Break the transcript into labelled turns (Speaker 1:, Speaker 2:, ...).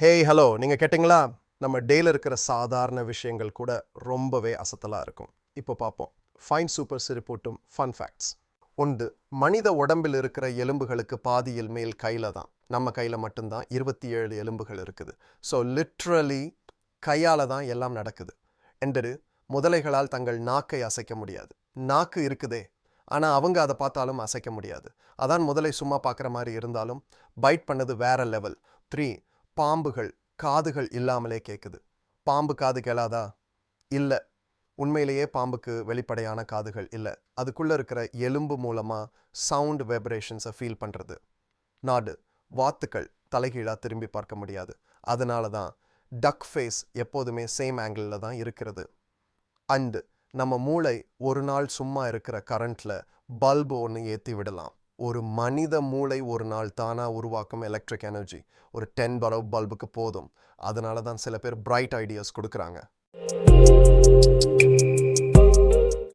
Speaker 1: Hey hello நீங்கள் கேட்டிங்களா? நம்ம டேயில் இருக்கிற சாதாரண விஷயங்கள் கூட ரொம்பவே அசத்தலாக இருக்கும். இப்போ பார்ப்போம் ஃபைன் சூப்பர் சிரிப்பூட்டும் ஃபன் ஃபேக்ட்ஸ் ஒன்று மனித உடம்பில் இருக்கிற எலும்புகளுக்கு பாதியில் மேல் கையில் தான். நம்ம கையில் மட்டும்தான் இருபத்தி ஏழு எலும்புகள் இருக்குது. ஸோ லிட்ரலி கையால் தான் எல்லாம் நடக்குது. என்று முதலைகளால் தங்கள் நாக்கை அசைக்க முடியாது. நாக்கு இருக்குதே. ஆனால் அவங்க அதை பார்த்தாலும் அசைக்க முடியாது. அதான் முதலை சும்மா பார்க்குற மாதிரி இருந்தாலும் பைட் பண்ணது வேற லெவல் த்ரீ பாம்புகள் காதுகள் இல்லாமலே கேட்குது பாம்பு காது கேளாதா? இல்லை. உண்மையிலேயே பாம்புக்கு வெளிப்படையான காதுகள் இல்லை. அதுக்குள்ளே இருக்கிற எலும்பு மூலமாக சவுண்ட் வைப்ரேஷன்ஸை ஃபீல் பண்ணுறது நாடு வாத்துக்கள் தலைகீழாக திரும்பி பார்க்க முடியாது. அதனால தான் டக் ஃபேஸ் எப்போதுமே சேம் ஆங்கிளில் தான் இருக்கிறது. அண்டு நம்ம மூளை ஒரு நாள் சும்மா இருக்கிற கரண்ட்ல பல்பு ஒன்று ஏற்றி விடலாம். ஒரு மனித மூளை ஒரு நாள் தானாக உருவாக்கும் எலக்ட்ரிக் எனர்ஜி ஒரு டென் பலவ் பல்புக்கு போதும். அதனால தான் சில பேர் பிரைட் ஐடியாஸ் கொடுக்குறாங்க.